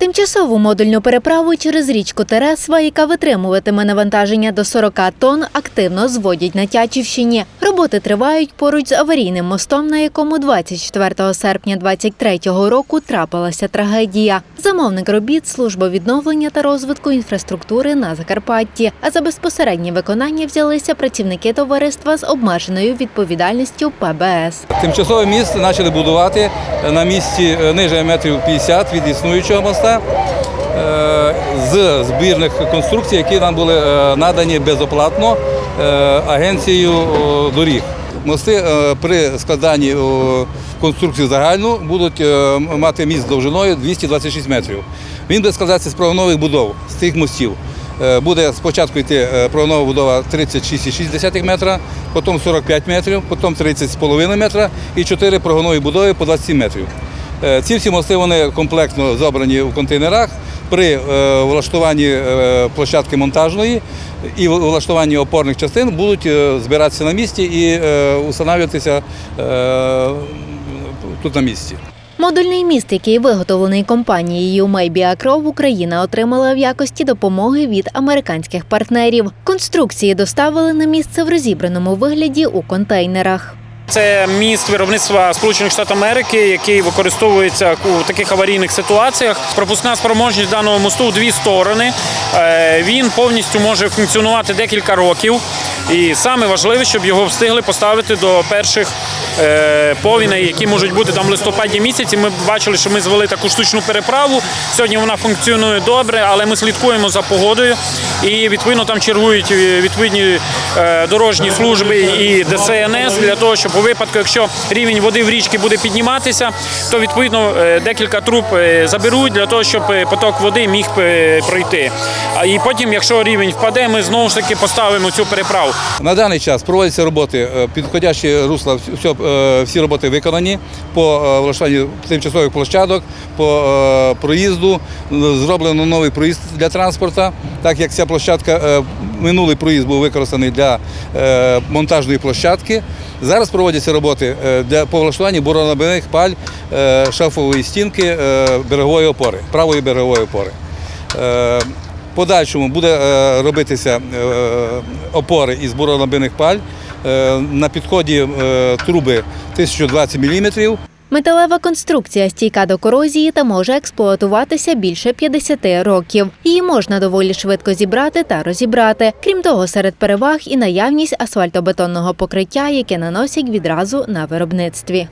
Тимчасову модульну переправу через річку Тересва, яка витримуватиме навантаження до 40 тонн, активно зводять на Тячівщині. Роботи тривають поруч з аварійним мостом, на якому 24 серпня 23-го року трапилася трагедія. Замовник робіт служба відновлення та розвитку інфраструктури на Закарпатті. А за безпосереднє виконання взялися працівники товариства з обмеженою відповідальністю ПБС. Тимчасове місце почали будувати на місці е, ниже метрів 50 від існуючого моста е, з збірних конструкцій, які нам були е, надані безоплатно е, агенцією доріг. Мости е, при складанні конструкції загальну будуть е, мати міст довжиною 226 метрів. Він буде складатися з прогонових будов з цих мостів. Е, Буде спочатку йти е, прогонова будова 36,6 метра, потім 45 метрів, потім 30,5 метра і 4 прогонові будови по 27 метрів. Е, Ці всі мости вони комплектно зобрані у контейнерах. При е, влаштуванні е, площадки монтажної і влаштуванні опорних частин будуть збиратися на місці і устанавлюватися тут на місці. Модульний міст, який виготовлений компанією Maybe Україна отримала в якості допомоги від американських партнерів. Конструкції доставили на місце в розібраному вигляді у контейнерах. Це міст виробництва Сполучених Штатів Америки, який використовується у таких аварійних ситуаціях. Пропускна спроможність даного мосту в дві сторони. Е, Він повністю може функціонувати декілька років. І саме важливе, щоб його встигли поставити до перших повіней, які можуть бути там в листопаді місяці. Ми бачили, що ми звели таку штучну переправу. Сьогодні вона функціонує добре, але ми слідкуємо за погодою і відповідно там чергують е, відповідні е, дорожні служби і ДСНС для того, щоб у випадку, якщо рівень води в річці буде підніматися, то відповідно е, декілька труб е, заберуть для того, щоб е, поток води міг е, пройти. І потім, якщо рівень впаде, ми знову ж таки поставимо цю переправу. На даний час проводяться роботи, е, підходящі русла, е, всі роботи виконані по е, влаштуванню тимчасових площадок, по е, проїзду. Зроблено новий проїзд для транспорту, так як ця площадка, е, минулий проїзд був використаний для е, монтажної площадки. Зараз проводяться роботи е, для по влаштуванню буронабійних паль, е, шафової стінки е, берегової опори, правої берегової опори. Е, Подальшому буде е, робитися е, опори із буронабійних паль. Е, На підході е, труби 1020 мм. Металева конструкція стійка до корозії та може експлуатуватися більше 50 років. Її можна доволі швидко зібрати та розібрати. Крім того, серед переваг і наявність асфальтобетонного покриття, яке наносять відразу на виробництві.